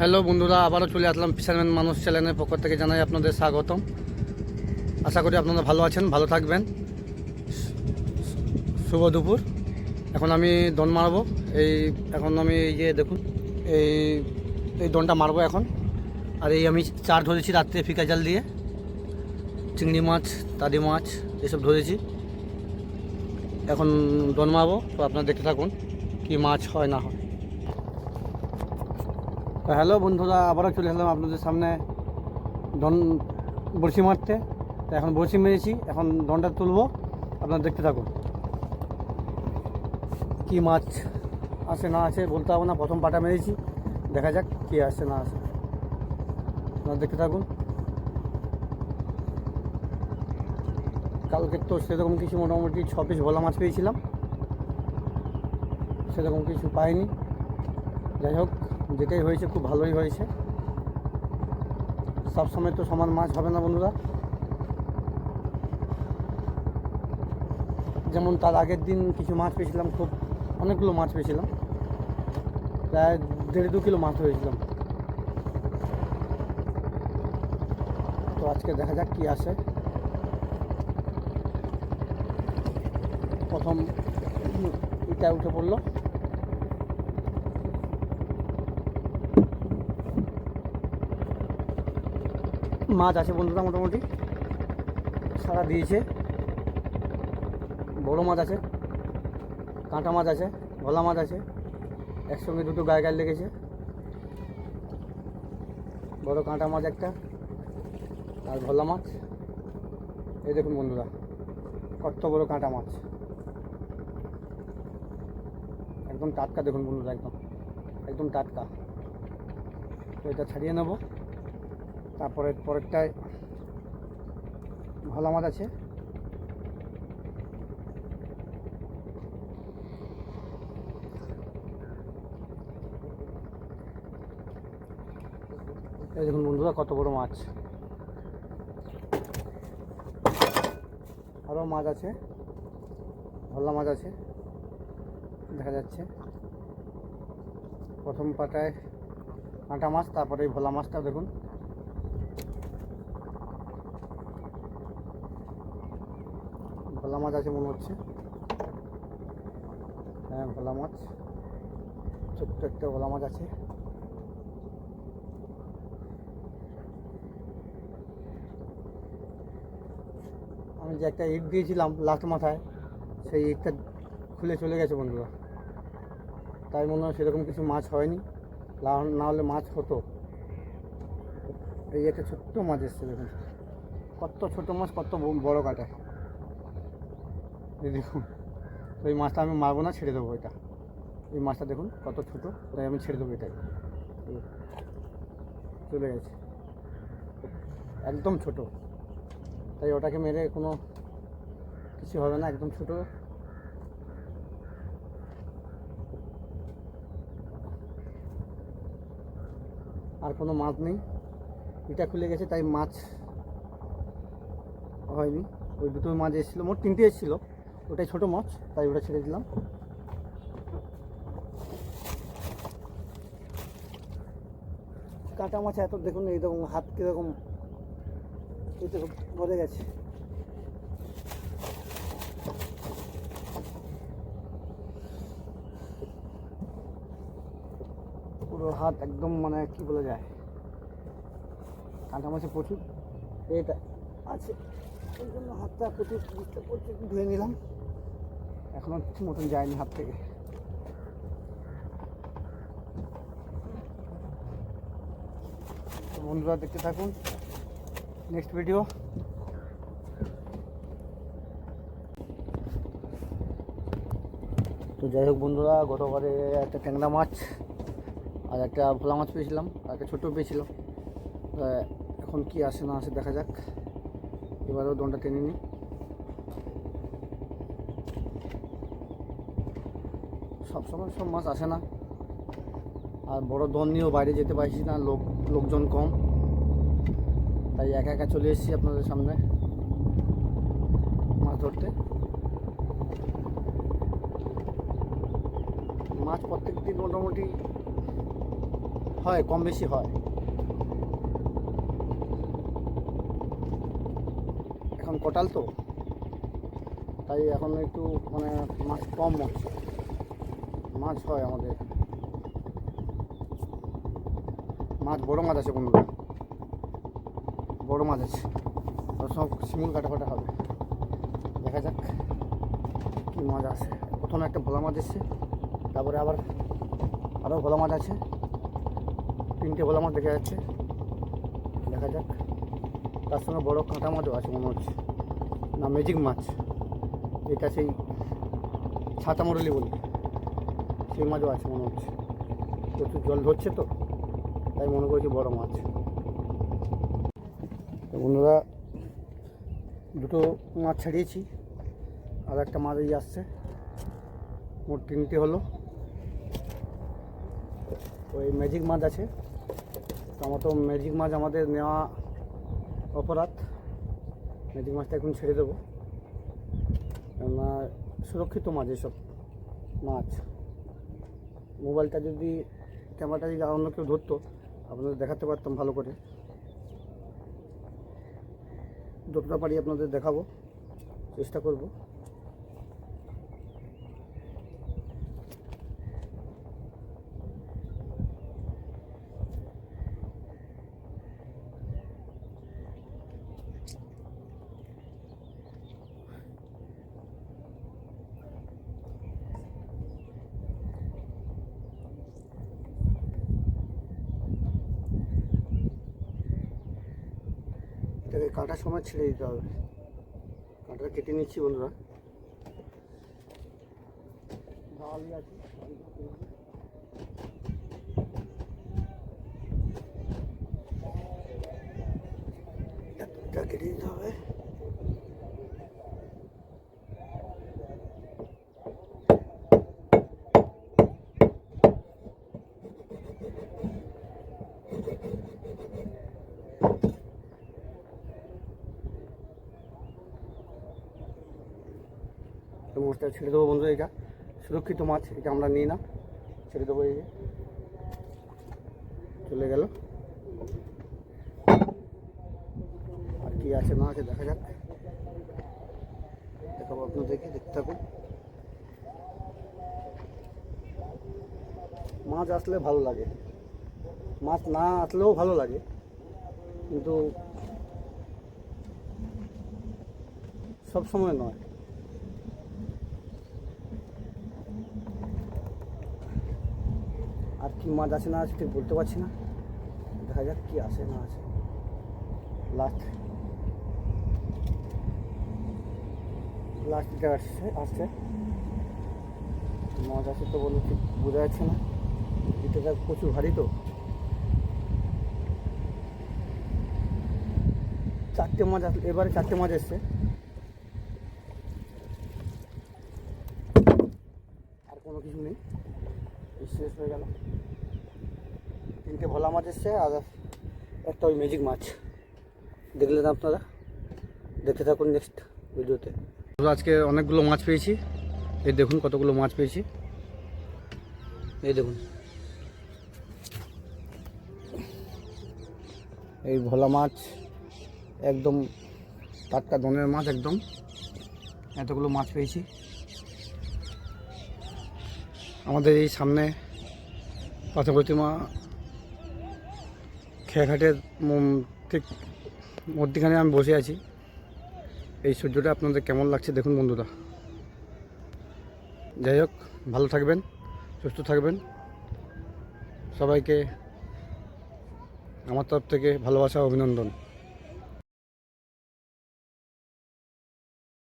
Hello বন্ধুরা, আবারও চলে আসলাম ফিশারম্যান মানুষ চ্যানেলের পক্ষ থেকে জানাই আপনাদের স্বাগতম। আশা করি আপনারা ভালো আছেন, ভালো থাকবেন। শুভ দুপুর। এখন আমি দন মারবো। এই এখন আমি ইয়ে দেখুন, এই এই দনটা মারবো এখন। আর এই আমি চার ধরেছি রাত্রে ফিকা জাল দিয়ে। চিংড়ি মাছ তাদি মাছ, এসব ধরেছি। এখন দন মারবো, তো আপনারা দেখতে থাকুন কি মাছ হয়, না হয়। তো হ্যালো বন্ধুরা, আবারও চলে এলাম আপনাদের সামনে ডন বড়শি মারতে। তো এখন বড়শি মেরেছি, এখন ডনটা তুলবো, আপনারা দেখতে থাকুন। কি মাছ আছে না আছে বলতে পারব না, প্রথম পাটা মেরেছি, দেখা যাক কি আসে না আসে আপনারা দেখতে থাকুন। কালকে তো সেরকম কিছু মোটামুটি ছ পিস ভোলা মাছ পেয়েছিলাম। সেরকম কিছু পাইনি। যাই হোক যেটাই হয়েছে, খুব ভালোই হয়েছে। সবসময় তো সমান মাছ হবে না বন্ধুরা। যেমন তার আগের দিন কিছু মাছ পেয়েছিলাম, খুব অনেকগুলো মাছ পেয়েছিলাম। প্রায় দেড় দু কিলো মাছ হয়েছিলাম তো আজকে দেখা যাক কি আসে। প্রথম ইটা উঠে পড়ল। মাছ আছে বন্ধুরা মোটামুটি। সারা দিয়েছে। বড় মাছ আছে, কাঁটা মাছ আছে ভোলা মাছ আছে, একসঙ্গে দুটো গায়ে গায়ে লেগেছে। বড় কাঁটা মাছ একটা আর ভোলা মাছ। এই দেখুন বন্ধুরা, কত বড় কাঁটা মাছ। একদম টাটকা দেখুন বন্ধুরা, একদম। একদম টাটকা। এটা ছাড়িয়ে নেব। তারপরে পরেরটায় ভোলা মাছ আছে। এই দেখুন বন্ধুরা, কত বড় মাছ। আরও মাছ আছে, ভোলা মাছ আছে, দেখা যাচ্ছে। প্রথম পাটায় কাঁটা মাছ, তারপরে ভোলা মাছটা দেখুন ভোলা মাছ আছে মনে হচ্ছে। হ্যাঁ ভোলা মাছ। ছোট্ট একটা ভোলা মাছ আছে। আমি যে একটা ইট দিয়েছিলাম লাস্ট মাথায়, সেই ইটটা খুলে চলে গেছে বন্ধুরা। তাই মনে হয় সেরকম কিছু মাছ হয়নি। না- হলে মাছ হতো। এই একটা ছোট্ট মাছ এসছে দেখুন। কত ছোট মাছ, কত বড় কাটায় এই দেখুন। তো এই মাছটা আমি মারবো না, ছেড়ে দেবো এটা। এই মাছটা দেখুন, কত ছোট। তাই আমি ছেড়ে দেবো এটাই। চলে গেছে। একদম ছোট। তাই ওটাকে মেরে কোনো কিছু হবে না, একদম ছোট। আর কোনো মাছ নেই। এটা খুলে গেছে, তাই মাছ হয়নি। ওই দুটো মাছ এসেছিল, মোট তিনটে এসেছিল। ওটাই ছোটো মাছ, তাই ওটা ছেড়ে দিলাম। কাঁটা মাছ এত, দেখুন এইরকম হাত কীরকম এই ভরে গেছে। পুরো হাত একদম মানে কি বলা যায়, কাঁটা মাছে প্রচুর এটা আছে। ওই জন্য হাতটা প্রচুর বুঝতে প্রচুর ধুয়ে নিলাম। এখনও ঠিক মতন যায়নি হাত থেকে। বন্ধুরা, দেখতে থাকুন। নেক্সট ভিডিও তো যাই হোক বন্ধুরা, গতবারে একটা ট্যাংরা মাছ আর একটা ভোলা মাছ পেয়েছিলাম, আর একটা ছোটো পেয়েছিলাম। এখন কি আসে না আসে দেখা যাক। এবারেও দনটা টেনে নিই। সবসময় সব মাছ আসে না। আর বড় দন নিয়েও বাইরে যেতে পারছি না, লোক, লোকজন কম। তাই একা একা চলে এসেছি আপনাদের সামনে মাছ ধরতে। মাছ প্রত্যেক দিন মোটামুটি হয়, কম বেশি হয়। এখন কটাল তো? তাই এখন একটু মানে মাছ কম হচ্ছে। মাছ হয় আমাদের। মাছ, বড় মাছ আছে বন্ধুরা। বড় মাছ আছে। সব শিমুল কাটা ফাটা হবে। দেখা যাক কী মাছ আছে। প্রথমে একটা ভোলা মাছ এসছে, তারপরে আবার আরও ভোলা মাছ আছে। তিনটে ভোলা মাছ দেখা যাচ্ছে। দেখা যাক। তার সঙ্গে বড় কাঁটা মাছও আছে মনে হচ্ছে। না ম্যাজিক মাছ। এটা সেই ছাতা মরলি বলি। সেই মাছও আছে মনে হচ্ছে। প্রচুর জল ধরছে তো, তাই মনে করছি বড় মাছ। বন্ধুরা, দুটো মাছ ছাড়িয়েছি, আর একটা মাছ এই আসছে। মোট তিনটে হলো। ওই ম্যাজিক মাছ আছে। তো আমার তো ম্যাজিক মাছ আমাদের নেওয়া অপরাধ। ম্যাজিক মাছটা এখন ছেড়ে দেবো। সুরক্ষিত মাছ এসব মাছ। মোবাইলটা যদি ক্যামেরাটা যদি অন্য কেউ ধরতো, আপনাদের দেখাতে পারতাম ভালো করে। যতটা পারি আপনাদের দেখাবো, চেষ্টা করব। এটাকে কাটার সময় ছেড়ে দিতে হবে। কাঁটাটা কেটে নিচ্ছি বন্ধুরা। কেটে দিতে হবে। তো মাছটা ছেড়ে দেবো বন্ধু এটা। সুরক্ষিত মাছ, এটা আমরা নিই না। ছেড়ে দেবো এই। চলে গেল। আর কি আছে না আছে দেখা যাক। দেখাবো আপনাদেরকে, দেখতে থাকুন। মাছ আসলে ভালো লাগে। মাছ না আসলেও ভালো লাগে। কিন্তু সব সময় নয়। আর কি মাছ আছে না আছে ঠিক বলতে পারছি না। দেখা যাক কি আসে না আছে। লাস্ট লাস্ট আসছে আসছে। মাছ আছে তো বলে ঠিক বোঝা যাচ্ছে না। এটা প্রচুর ভারী তো। চারটে মাছ আসলে এবারে চারটে মাছ এসছে। আর কোনো কিছু নেই। শেষ হয়ে গেল। তিনটে ভোলা মাছ এসছে আর একটা ওই ম্যাজিক মাছ। দেখলেন আপনারা? দেখতে থাকুন নেক্সট ভিডিওতে। আজকে অনেকগুলো মাছ পেয়েছি। এই দেখুন কতগুলো মাছ পেয়েছি। এই দেখুন। এই ভোলা মাছ একদম টাটকা দনের মাছ একদম। এতগুলো মাছ পেয়েছি। আমাদের এই সামনে পাথর প্রতিমা খেয়াঘাটের ঠিক মধ্যখানে আমি বসে আছি। এই সূর্যটা আপনাদের কেমন লাগছে দেখুন বন্ধুরা। যাই হোক, ভালো থাকবেন, সুস্থ থাকবেন। সবাইকে আমার তরফ থেকে ভালোবাসা, অভিনন্দন।